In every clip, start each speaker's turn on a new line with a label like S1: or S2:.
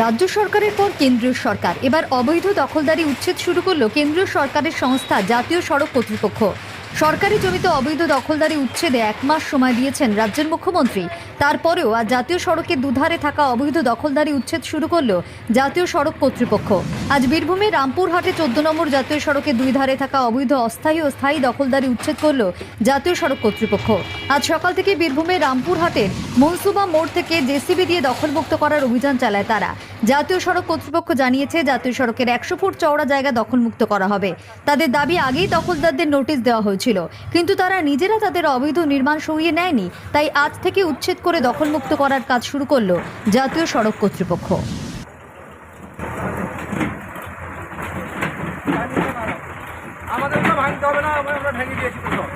S1: রাজ্য সরকারের পর কেন্দ্রীয় সরকার। এবার অবৈধ দখলদারি উচ্ছেদ শুরু করল কেন্দ্রীয় সরকারের সংস্থা, জাতীয় সড়ক কর্তৃপক্ষ। সরকারি জমিতে অবৈধ দখলদারি উচ্ছেদে এক মাস সময় দিয়েছেন রাজ্যের মুখ্যমন্ত্রী। তারপরেও আজ জাতীয় সড়কের দুধারে থাকা অবৈধ দখলদারি উচ্ছেদ শুরু করল জাতীয় সড়ক কর্তৃপক্ষ। আজ বীরভূমের রামপুরহাটে চোদ্দ নম্বর জাতীয় সড়কের দুই ধারে থাকা অবৈধ, অস্থায়ী ও স্থায়ী দখলদারি উচ্ছেদ করল জাতীয় সড়ক কর্তৃপক্ষ। আজ সকাল থেকে বীরভূমের রামপুরহাটের মনসুবা মোড় থেকে জেসিবি দিয়ে দখলমুক্ত করার অভিযান চালায় তারা। জাতীয় সড়ক কর্তৃপক্ষ জানিয়েছে জাতীয় সড়কের একশো ফুট চওড়া জায়গা দখলমুক্ত করা হবে। তাদের দাবি আগেই দখলদারদের নোটিশ দেওয়া হয়েছিল। কিন্তু তারা নিজেরা তাদের অবৈধ নির্মাণ সরিয়ে নেয়নি। তাই আজ থেকে উচ্ছেদ করে দখলমুক্ত করার কাজ শুরু করল জাতীয় সড়ক কর্তৃপক্ষ।
S2: আমাদের ভাঙতে হবে না, আমরা ভেঙে দিয়েছি তো সব।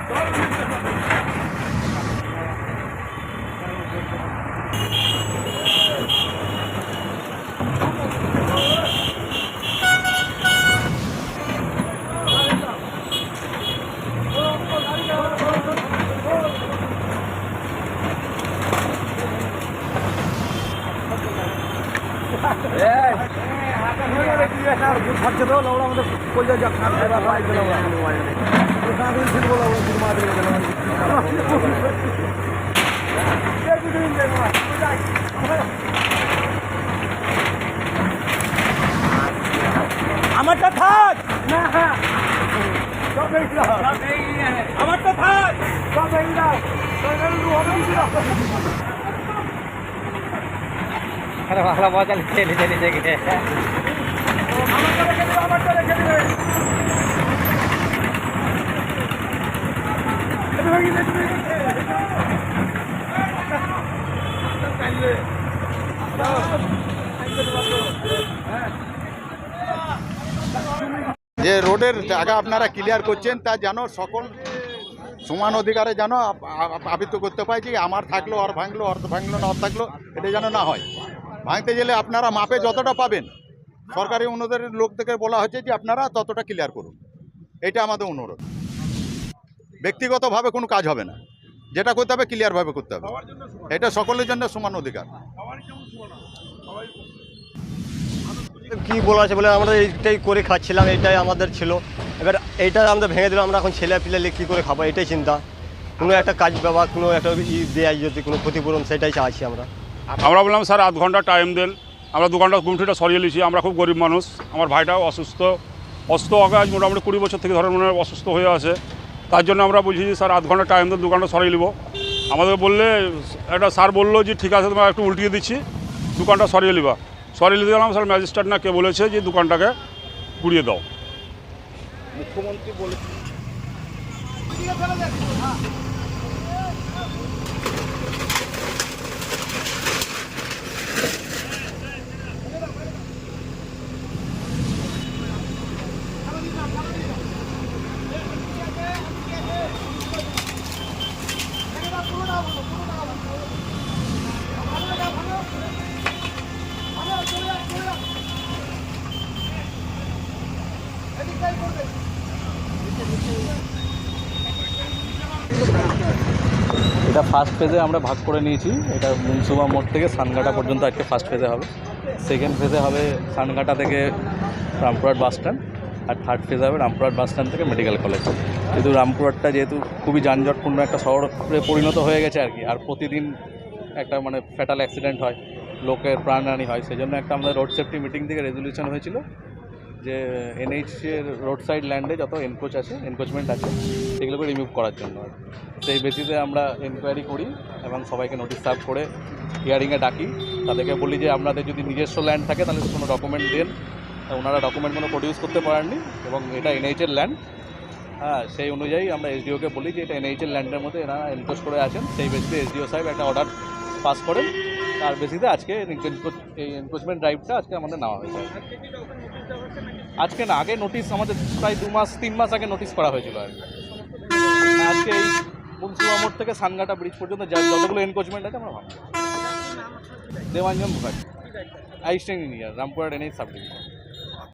S2: এই, থাকছে তো ওরা আমাদের কইলে যাক না এবার পাই গেল আমারটা থাক। না আমারটা থাক। সব এই দাও। আরে ভালো মজা নিচ্ছে, নিজে নিজে
S3: যে রোডের জায়গা আপনারা ক্লিয়ার করছেন, তা যেন সকল সমান অধিকারে যেন আবৃত করতে পারছি আমার থাকল অর ভাঙলো অর্থ ভাঙলো, না অর্থ থাকল, এটা যেন না হয়। ভাঙতে গেলে আপনারা মাপে যতটা পাবেন। সরকারি অনুদানের লোক থেকে বলা হচ্ছে যে আপনারা ততটা ক্লিয়ার করুন। এটা আমাদের অনুরোধ। ব্যক্তিগতভাবে কোনো কাজ হবে না। যেটা করতে হবে ক্লিয়ারভাবে করতে হবে। এটা সকলের জন্য সমান অধিকার।
S4: কি বলা আছে বলে আমরা এইটাই করে খাচ্ছিলাম এটাই আমাদের ছিল। এবার এইটা আমরা ভেঙে দিলাম আমরা এখন ছেলে পিলে কী করে খাব, এটাই চিন্তা। কোনো একটা কাজ ব্যবহার, কোনো একটা ই দেয় যদি কোনো ক্ষতিপূরণ, সেটাই চাইছি আমরা।
S5: আমরা বললাম স্যার আধ ঘণ্টা টাইম দেন। আমরা দু ঘণ্টা গুমঠিটা সরিয়ে নিয়েছি। আমরা খুব গরিব মানুষ। আমার ভাইটাও অসুস্থ। অসুস্থ আগে আজ মোটামুটি কুড়ি বছর থেকে ধরেন মনে হয় অসুস্থ হয়ে আছে। তার জন্য আমরা বলছি যে স্যার আধ ঘণ্টা টাইম দেন দু ঘণ্টা সরিয়ে নিব। আমাদের বললে একটা স্যার বলল যে ঠিক আছে তোমার একটু উল্টিয়ে দিচ্ছি। দোকানটা সরিয়ে নিবা। সরিয়ে নিতে গেলাম স্যার ম্যাজিস্ট্রেট না কে বলেছে যে দোকানটাকে পুড়িয়ে দাও।
S6: এটা ফার্স্ট ফেজে আমরা ভাগ করে নিয়েছি। এটা মুনসুমা মোড় থেকে সানঘাটা পর্যন্ত আজকে ফার্স্ট ফেজে হবে। সেকেন্ড ফেজে হবে সানঘাটা থেকে রামপুরহাট বাস স্ট্যান্ড আর থার্ড ফেজে হবে রামপুরহাট বাস স্ট্যান্ড থেকে মেডিকেল কলেজ কিন্তু রামপুরহাটটা যেহেতু খুবই যানজটপূর্ণ একটা শহরে পরিণত হয়ে গেছে আর কি। আর প্রতিদিন একটা মানে ফ্যাটাল অ্যাক্সিডেন্ট হয়, লোকের প্রাণহানি হয়। সেই জন্য একটা আমাদের রোড সেফটি মিটিং থেকে রেজলিউশন হয়েছিল যে এনএইচ এর রোড সাইড ল্যান্ডে যত এনকোচ আছে এনকোচমেন্ট আছে সেগুলোকে রিমুভ করার জন্য সেই বেসিসে আমরা এনকোয়ারি করি এবং সবাইকে নোটিশ সার্ভ করে হিয়ারিংয়ে ডাকি। তাদেরকে বলি যে আপনাদের যদি নিজস্ব ল্যান্ড থাকে, তাহলে কোনো ডকুমেন্ট দেন। ওনারা ডকুমেন্ট কোনো প্রডিউস করতে পারেননি এবং এটা এনএইচের ল্যান্ড হ্যাঁ সেই অনুযায়ী আমরা এসডিওকে বলি যে এটা এনএইচের ল্যান্ডের মধ্যে এনারা এনকোচ করে আছেন। সেই বেসিসে এসডিও সাহেব একটা অর্ডার পাস করেন। তার বেসিতে আজকে এই এনকোচমেন্ট ড্রাইভটা আজকে আমাদের নেওয়া হয়েছে। আজকে না, আগে নোটিশ আমাদের প্রায় দু মাস, তিন মাস আগে নোটিশ করা হয়েছিল আর। আজকে এই মুন্সিপা মোড় থেকে সানগাটা ব্রিজ পর্যন্ত যা যতগুলো এনকোচমেন্ট আছে আমরা ভাবছি। Debanjan Mukherjee. Assistant engineer Rampurhat NH sub division